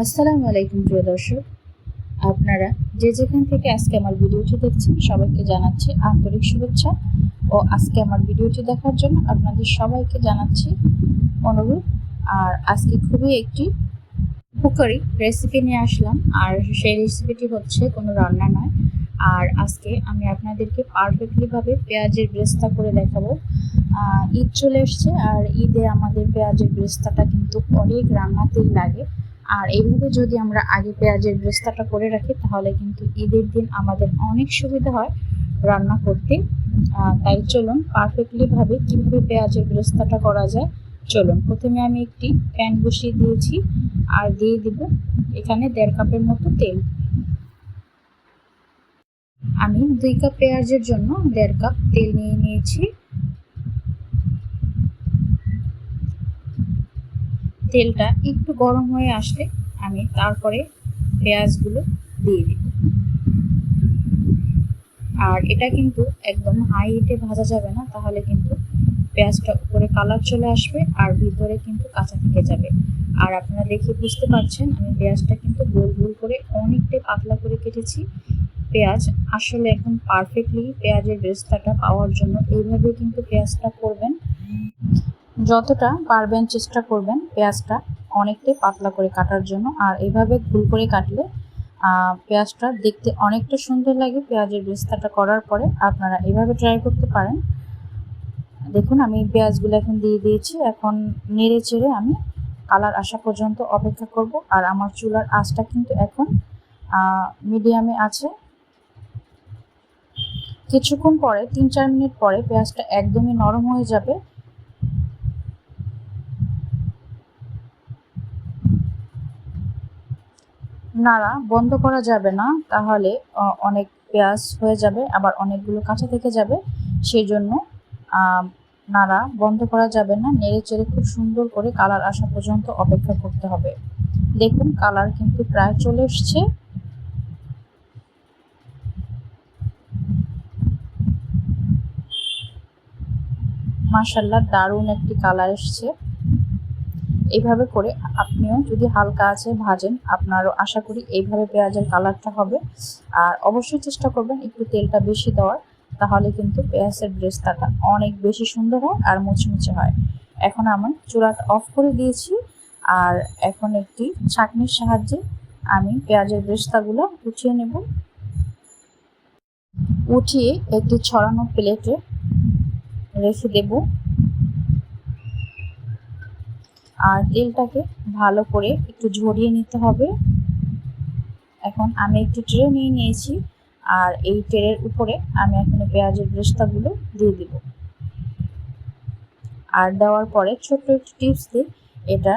আসসালামু আলাইকুম, প্রিয় দর্শক। আপনারা যে যেখান থেকে আজকে আমার ভিডিওটি দেখছেন, সবাইকে জানাচ্ছি আন্তরিক শুভেচ্ছা ও আজকে আমার ভিডিওটি দেখার জন্য আপনাদের সবাইকে জানাচ্ছি অনুরোধ। আর আজকে খুবই একটি উপকারী রেসিপি নিয়ে আসলাম। আর সেই রেসিপিটি হচ্ছে কোনো রান্না নয়। আর আজকে আমি আপনাদেরকে পারফেক্টলিভাবে পেঁয়াজের ব্রেস্তা করে দেখাবো। ঈদ চলে এসছে। আর ঈদে আমাদের পেঁয়াজের ব্রেস্তাটা কিন্তু অনেক রান্নাতেই লাগে। আর এইভাবে যদি আমরা আগে পেঁয়াজের ব্রেস্তাটা করে রাখি, তাহলে কিন্তু ঈদের দিন আমাদের অনেক সুবিধা হয় রান্না করতে। তাই চলুন পারফেক্টলিভাবে কীভাবে পেঁয়াজের ব্রেস্তাটা করা যায়, চলুন। প্রথমে আমি একটি প্যান বসিয়ে দিয়েছি আর দিয়ে দিব এখানে দেড় কাপের মতো তেল। আমি দুই কাপ পেঁয়াজের জন্য দেড় কাপ তেল নিয়ে নিয়েছি। তেলটা একটু গরম হয়ে আসলে আমি তারপরে পেঁয়াজগুলো দিয়ে দিব। আর এটা কিন্তু একদম হাই হিটে ভাজা যাবে না, তাহলে কিন্তু পেঁয়াজটা উপরে কালার চলে আসবে আর ভিতরে কিন্তু কাঁচা থেকে যাবে। আর আপনারা দেখে বুঝতে পারছেন, আমি পেঁয়াজটা কিন্তু গোল গোল করে অনেকটাই পাতলা করে কেটেছি। পেঁয়াজ আসলে একদম পারফেক্টলি পেঁয়াজের বেস্তাটা পাওয়ার জন্য এইভাবে কিন্তু পেঁয়াজটা করবেন। যতটা পারবেন চেষ্টা করবেন পেঁয়াজটা অনেকটাই পাতলা করে কাটার জন্য। আর এইভাবে ভুল করে কাটলে পেঁয়াজটা দেখতে অনেকটা সুন্দর লাগে। পেঁয়াজের বেস্তাটা করার পরে আপনারা এভাবে ট্রাই করতে পারেন। দেখুন, আমি পেঁয়াজগুলো এখন দিয়ে দিয়েছি। এখন নেড়ে চেড়ে আমি কালার আসা পর্যন্ত অপেক্ষা করব। আর আমার চুলার আঁচটা কিন্তু এখন মিডিয়ামে আছে। কিছুক্ষণ পরে, তিন চার মিনিট পরে পেঁয়াজটা একদমই নরম হয়ে যাবে। নাড়া বন্ধ করা যাবে না, তাহলে অনেক পেঁয়াজ হয়ে যাবে, আবার অনেকগুলো কাঁচা থেকে যাবে। সেই জন্য নাড়া বন্ধ করা যাবে না, নেড়ে চেড়ে খুব সুন্দর করে কালার আসা পর্যন্ত অপেক্ষা করতে হবে। দেখুন, কালার কিন্তু প্রায় চলে এসছে। মাশাল্লাহ দারুণ একটি কালার এসছে। এইভাবে করে আপনিও যদি হালকা আছে ভাজেন, আপনারও আশা করি এইভাবে পেঁয়াজের কালারটা হবে। আর অবশ্যই চেষ্টা করবেন একটু তেলটা বেশি দেওয়ার, তাহলে কিন্তু পেঁয়াজের ব্রেস্তাটা অনেক বেশি সুন্দর হয় আর মুচমুচে হয়। এখন আমার চুলাটা অফ করে দিয়েছি, আর এখন একটি ছাঁকনির সাহায্যে আমি পেঁয়াজের ব্রেস্তাগুলো উঠিয়ে নেব। উঠিয়ে একটি ছড়ানো প্লেটে রেখে দেবো। আর তেলটাকে ভালো করে একটু ঝরিয়ে নিতে হবে। এখন আমি একটু ট্রে নিয়ে নিয়েছি আর এই ট্রের উপরে আমি এখন পেঁয়াজের ব্রেস্তাগুলো দিয়ে দিব। আর দেওয়ার পরে ছোট্ট একটু টিপস দিই, এটা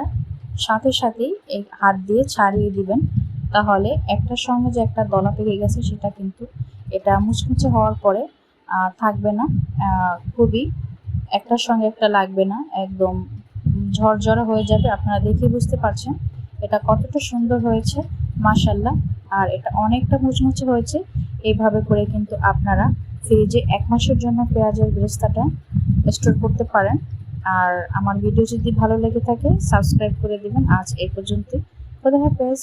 সাথে সাথেই এই হাত দিয়ে ছাড়িয়ে দিবেন। তাহলে একটার সঙ্গে যে একটা দলা পেকে গেছে সেটা কিন্তু এটা মুচমুচে হওয়ার পরে থাকবে না। খুবই একটার সঙ্গে একটা লাগবে না, একদম ঝরঝরা হয়ে যাবে, আপনারা দেখে বুঝতে পারছেন এটা কতটা সুন্দর হয়েছে মাসাল্লাহ আর এটা অনেকটা মুচমুচে হয়েছে, এইভাবে করে কিন্তু আপনারা ফ্রিজে এক মাসের জন্য পেঁয়াজের ব্রেস্তাটা স্টোর করতে পারেন। আর আমার ভিডিও যদি ভালো লেগে থাকে, সাবস্ক্রাইব করে দেবেন। আজ এই পর্যন্ত খোদা হাফেজ।